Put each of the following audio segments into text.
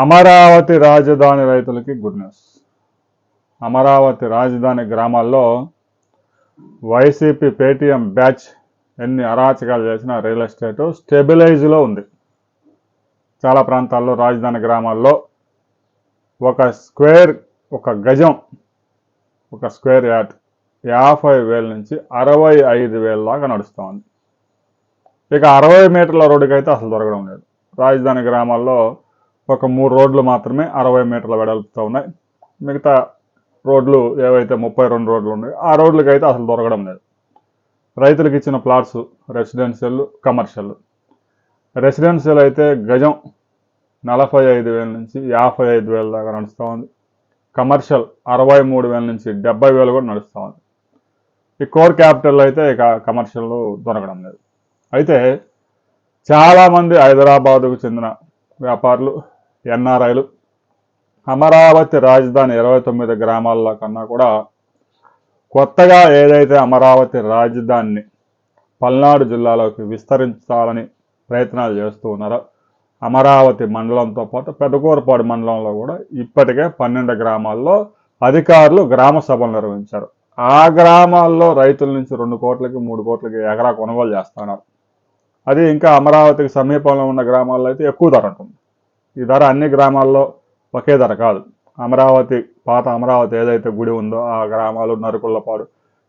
అమరావతి రాజధాని రైతులకి good news. Amaravati రాజధాని గ్రామాల్లో వైసీపీ పేటీఎం బ్యాచ్ ఎన్ని అరాచకాలు చేసిన రియల్ ఎస్టేట్ స్టెబిలైజ్లో ఉంది. చాలా ప్రాంతాల్లో రాజధాని గ్రామాల్లో ఒక స్క్వేర్ ఒక గజం ఒక స్క్వేర్ యార్డ్ యాభై వేల నుంచి అరవై ఐదు వేల దాకా నడుస్తూ ఉంది ఇక అరవై మీటర్ల రోడ్డుకి అయితే అసలు దొరకడం లేదు. రాజధాని గ్రామాల్లో ఒక మూడు రోడ్లు మాత్రమే అరవై మీటర్ల వెడల్పుతో ఉన్నాయి. మిగతా రోడ్లు ఏవైతే ముప్పై రెండు రోడ్లు ఉన్నాయో ఆ రోడ్లకి అయితే అసలు దొరకడం లేదు. రైతులకు ఇచ్చిన ప్లాట్స్ రెసిడెన్షియల్ కమర్షియల్. రెసిడెన్షియల్ అయితే గజం నలభై ఐదు వేల నుంచి యాభై ఐదు వేల దాకా నడుస్తూ ఉంది. కమర్షియల్ అరవై మూడు వేల నుంచి డెబ్బై వేలు కూడా నడుస్తూ ఉంది. ఈ కోర్ క్యాపిటల్ అయితే ఇక కమర్షియల్ దొరకడం లేదు. అయితే చాలామంది హైదరాబాదుకు చెందిన వ్యాపారులు ఎన్ఆర్ఐలు అమరావతి రాజధాని ఇరవై తొమ్మిది గ్రామాల్లో కన్నా కూడా కొత్తగా ఏదైతే అమరావతి రాజధానిని పల్నాడు జిల్లాలోకి విస్తరించాలని ప్రయత్నాలు చేస్తూ ఉన్నారో అమరావతి మండలంతో పాటు పెదకూరపాడు మండలంలో కూడా ఇప్పటికే పన్నెండు గ్రామాల్లో అధికారులు గ్రామ సభలు నిర్వహించారు. ఆ గ్రామాల్లో రైతుల నుంచి రెండు కోట్లకి మూడు కోట్లకి ఎకరా కొనుగోలు చేస్తున్నారు. అది ఇంకా అమరావతికి సమీపంలో ఉన్న గ్రామాల్లో అయితే ఎక్కువ ధర ఉంటుంది. ఈ ధర అన్ని గ్రామాల్లో ఒకే ధర కాదు. అమరావతి పాత అమరావతి ఏదైతే గుడి ఉందో ఆ గ్రామాలు నరుకుళ్ళపాడు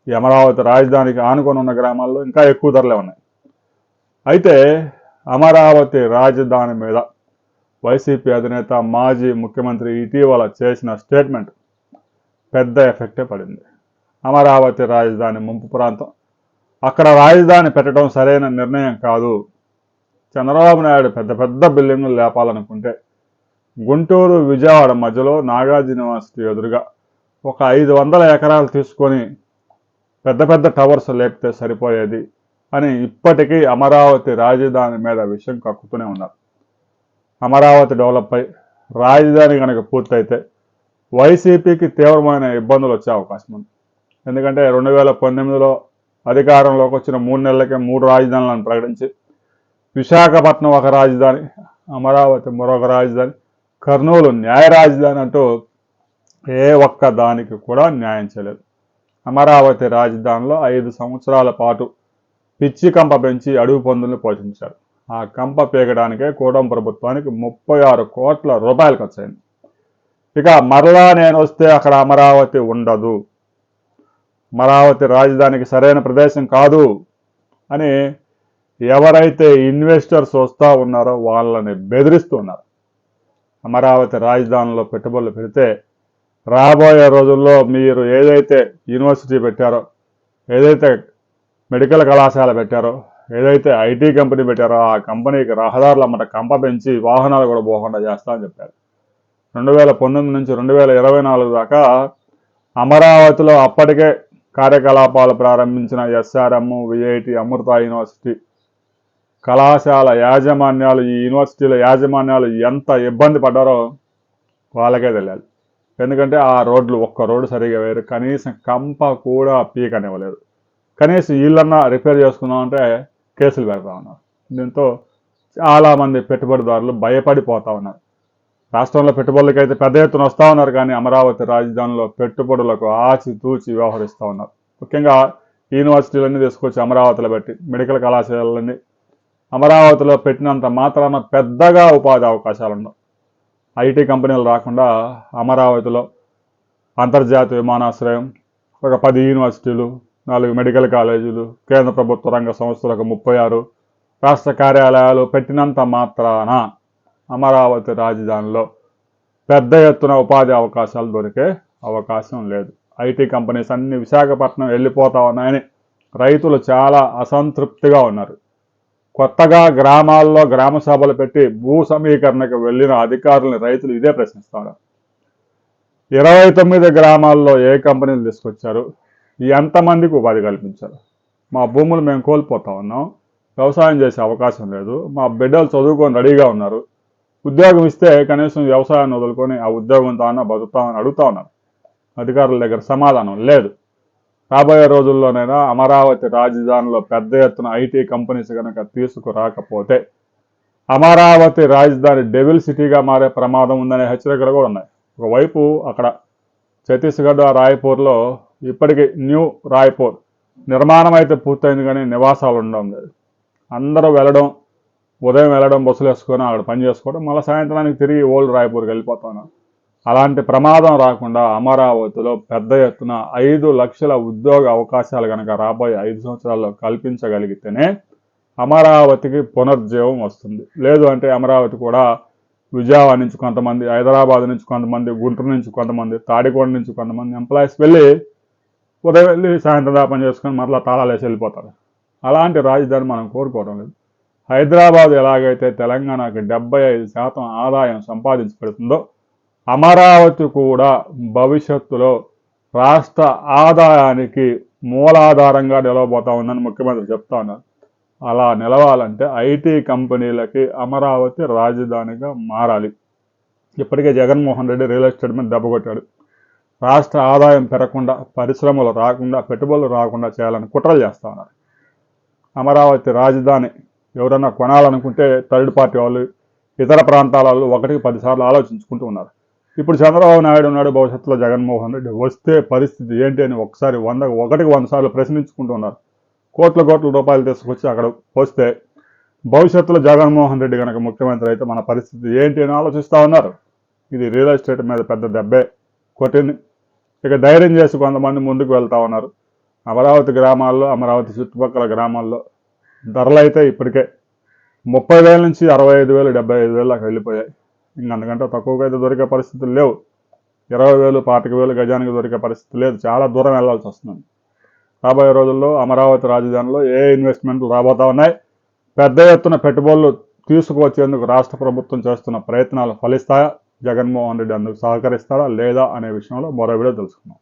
ఈ అమరావతి రాజధానికి ఆనుకొని ఉన్న గ్రామాల్లో ఇంకా ఎక్కువ ధరలే ఉన్నాయి. అయితే అమరావతి రాజధాని మీద వైసీపీ అధినేత మాజీ ముఖ్యమంత్రి ఇటీవల చేసిన స్టేట్మెంట్ పెద్ద ఎఫెక్టే పడింది. అమరావతి రాజధాని ముంపు ప్రాంతం. అక్కడ రాజధాని పెట్టడం సరైన నిర్ణయం కాదు. చంద్రబాబు నాయుడు పెద్ద పెద్ద బిల్డింగులు లేపాలనుకుంటే గుంటూరు విజయవాడ మధ్యలో నాగార్జున యూనివర్సిటీ ఎదురుగా ఒక ఐదు వందల ఎకరాలు తీసుకొని పెద్ద పెద్ద టవర్స్ లేపితే సరిపోయేది అని ఇప్పటికీ అమరావతి రాజధాని మీద విషయం కక్కుతూనే ఉన్నారు. అమరావతి డెవలప్ అయి రాజధాని కనుక పూర్తయితే వైసీపీకి తీవ్రమైన ఇబ్బందులు వచ్చే అవకాశం ఉంది. ఎందుకంటే రెండు వేల పంతొమ్మిదిలో అధికారంలోకి వచ్చిన మూడు నెలలకే మూడు రాజధానులను ప్రకటించి విశాఖపట్నం ఒక రాజధాని అమరావతి మరొక రాజధాని కర్నూలు న్యాయ రాజధాని అంటూ ఏ ఒక్క దానికి కూడా న్యాయం చేయలేదు. అమరావతి రాజధానిలో ఐదు సంవత్సరాల పాటు పిచ్చి కంప పెంచి అడుగు పందుల్ని పోషించారు. ఆ కంప పీకడానికే కూటమి ప్రభుత్వానికి ముప్పై ఆరు కోట్ల రూపాయలు ఖర్చయింది. ఇక మరలా నేను వస్తే అక్కడ అమరావతి ఉండదు. అమరావతి రాజధానికి సరైన ప్రదేశం కాదు అని ఎవరైతే ఇన్వెస్టర్స్ వస్తూ ఉన్నారో వాళ్ళని బెదిరిస్తున్నారు. అమరావతి రాజధానిలో పెట్టుబడులు పెడితే రాబోయే రోజుల్లో మీరు ఏదైతే యూనివర్సిటీ పెట్టారో ఏదైతే మెడికల్ కళాశాల పెట్టారో ఏదైతే ఐటీ కంపెనీ పెట్టారో ఆ కంపెనీకి రహదారులు అమ్మట కంప పెంచి వాహనాలు కూడా పోకుండా చేస్తామని చెప్పారు. రెండు వేల పంతొమ్మిది నుంచి రెండు వేల ఇరవై నాలుగు దాకా అమరావతిలో అప్పటికే కార్యకలాపాలు ప్రారంభించిన ఎస్ఆర్ఎం విఐటి అమృత యూనివర్సిటీ కళాశాల యాజమాన్యాలు ఈ యూనివర్సిటీల యాజమాన్యాలు ఎంత ఇబ్బంది పడ్డారో వాళ్ళకే తెలియాలి. ఎందుకంటే ఆ రోడ్లు ఒక్క రోడ్డు సరిగా వేరు. కనీసం కంప కూడా పీకనివ్వలేదు. కనీసం ఇళ్ళన్నా రిపేర్ చేసుకుందామంటే కేసులు పెడతా ఉన్నారు. దీంతో చాలామంది పెట్టుబడిదారులు భయపడిపోతూ ఉన్నారు. రాష్ట్రంలో పెట్టుబడులకి అయితే పెద్ద ఎత్తున వస్తూ ఉన్నారు కానీ అమరావతి రాజధానిలో పెట్టుబడులకు ఆచితూచి వ్యవహరిస్తూ ఉన్నారు. ముఖ్యంగా యూనివర్సిటీలన్నీ తీసుకొచ్చి అమరావతిలో పెట్టి మెడికల్ కళాశాలలన్నీ అమరావతిలో పెట్టినంత మాత్రాన పెద్దగా ఉపాధి అవకాశాలు ఉండవు ఐటీ కంపెనీలు రాకుండా అమరావతిలో అంతర్జాతీయ విమానాశ్రయం ఒక పది యూనివర్సిటీలు నాలుగు మెడికల్ కాలేజీలు కేంద్ర ప్రభుత్వ రంగ సంస్థలకు ముప్పై ఆరు రాష్ట్ర కార్యాలయాలు పెట్టినంత మాత్రాన అమరావతి రాజధానిలో పెద్ద ఎత్తున ఉపాధి అవకాశాలు దొరికే అవకాశం లేదు. ఐటీ కంపెనీస్ అన్ని విశాఖపట్నం వెళ్ళిపోతా ఉన్నాయని రైతులు చాలా అసంతృప్తిగా ఉన్నారు. కొత్తగా గ్రామాల్లో గ్రామ సభలు పెట్టి భూ సమీకరణకు వెళ్ళిన అధికారులను రైతులు ఇదే ప్రశ్నిస్తారు ఇరవై తొమ్మిది గ్రామాల్లో ఏ కంపెనీలు తీసుకొచ్చారు? ఎంతమందికి ఉపాధి కల్పించారు. మా భూములు మేము కోల్పోతా ఉన్నాం. వ్యవసాయం చేసే అవకాశం లేదు. మా బిడ్డలు చదువుకొని రెడీగా ఉన్నారు. ఉద్యోగం ఇస్తే కనీసం వ్యవసాయాన్ని వదులుకొని ఆ ఉద్యోగం తానో బతుకుతామని అడుగుతా ఉన్నారు. అధికారుల దగ్గర సమాధానం లేదు. రాబోయే రోజుల్లోనైనా అమరావతి రాజధానిలో పెద్ద ఎత్తున ఐటీ కంపెనీస్ కనుక తీసుకురాకపోతే అమరావతి రాజధాని డెవిల్ సిటీగా మారే ప్రమాదం ఉందనే హెచ్చరికలు కూడా ఉన్నాయి. ఒకవైపు అక్కడ ఛత్తీస్గఢ్ ఆ రాయ్పూర్లో ఇప్పటికీ న్యూ రాయ్పూర్ నిర్మాణం అయితే పూర్తయింది కానీ నివాసాలు ఉండడం లేదు. అందరూ వెళ్ళడం ఉదయం వెళ్ళడం బస్సులు వేసుకొని అక్కడ పని చేసుకోవడం మళ్ళీ సాయంత్రానికి తిరిగి ఓల్డ్ రాయ్పూర్కి వెళ్ళిపోతాను. అలాంటి ప్రమాదం రాకుండా అమరావతిలో పెద్ద ఎత్తున ఐదు లక్షల ఉద్యోగ అవకాశాలు కనుక రాబోయే ఐదు సంవత్సరాల్లో కల్పించగలిగితేనే అమరావతికి పునర్జీవం వస్తుంది. లేదు అంటే అమరావతి కూడా విజయవాడ నుంచి కొంతమంది హైదరాబాద్ నుంచి కొంతమంది గుంటూరు నుంచి కొంతమంది తాడికొండ నుంచి కొంతమంది ఎంప్లాయీస్ వెళ్ళి ఉదయం వెళ్ళి సాయంత్రం దాపం చేసుకొని మరలా తాళాలు వేసి వెళ్ళిపోతారు. అలాంటి రాజధాని మనం కోరుకోవడం లేదు. హైదరాబాద్ ఎలాగైతే తెలంగాణకి డెబ్బై ఐదు శాతం ఆదాయం సంపాదించి పెడుతుందో అమరావతి కూడా భవిష్యత్తులో రాష్ట్ర ఆదాయానికి మూలాధారంగా నిలవబోతా ఉందని ముఖ్యమంత్రి చెప్తా ఉన్నారు. అలా నిలవాలంటే ఐటీ కంపెనీలకి అమరావతి రాజధానిగా మారాలి. ఇప్పటికే జగన్మోహన్ రెడ్డి రియల్ ఎస్టేట్ మీద దెబ్బ కొట్టాడు. రాష్ట్ర ఆదాయం పెరగకుండా పరిశ్రమలు రాకుండా పెట్టుబడులు రాకుండా చేయాలని కుట్రలు చేస్తూ ఉన్నారు. అమరావతి రాజధాని ఎవరైనా కొనాలనుకుంటే థర్డ్ పార్టీ వాళ్ళు ఇతర ప్రాంతాలలో ఒకటికి పదిసార్లు ఆలోచించుకుంటూ ఉన్నారు. ఇప్పుడు చంద్రబాబు నాయుడు ఉన్నాడు భవిష్యత్తులో జగన్మోహన్ రెడ్డి. వస్తే పరిస్థితి ఏంటి అని ఒకసారి వంద ఒకటికి వంద సార్లు ప్రశ్నించుకుంటున్నారు. కోట్ల కోట్ల రూపాయలు తీసుకొచ్చి అక్కడ వస్తే భవిష్యత్తులో జగన్మోహన్ రెడ్డి కనుక ముఖ్యమంత్రి అయితే మన పరిస్థితి ఏంటి అని ఆలోచిస్తూ ఉన్నారు. ఇది రియల్ ఎస్టేట్ మీద పెద్ద దెబ్బే కొట్టింది. ఇక ధైర్యం చేసి కొంతమంది ముందుకు వెళ్తా ఉన్నారు. అమరావతి గ్రామాల్లో అమరావతి చుట్టుపక్కల గ్రామాల్లో ధరలు అయితే ఇప్పటికే ముప్పై వేల నుంచి అరవై ఐదు వేలు డెబ్బై ఐదు వేలు అక్కడ వెళ్ళిపోయాయి. ఇంక అంతకంటే తక్కువగా అయితే దొరికే పరిస్థితులు లేవు. ఇరవై వేలు పాతిక వేలు గజానికి దొరికే పరిస్థితి లేదు. చాలా దూరం వెళ్ళాల్సి వస్తుంది. రాబోయే రోజుల్లో అమరావతి రాజధానిలో ఏ ఇన్వెస్ట్మెంట్లు రాబోతా ఉన్నాయి? పెద్ద ఎత్తున పెట్టుబడులు తీసుకువచ్చేందుకు రాష్ట్ర ప్రభుత్వం చేస్తున్న ప్రయత్నాలు ఫలిస్తాయా? జగన్మోహన్ రెడ్డి అందుకు సహకరిస్తారా లేదా అనే విషయంలో మరో వీడియో తెలుసుకుందాం.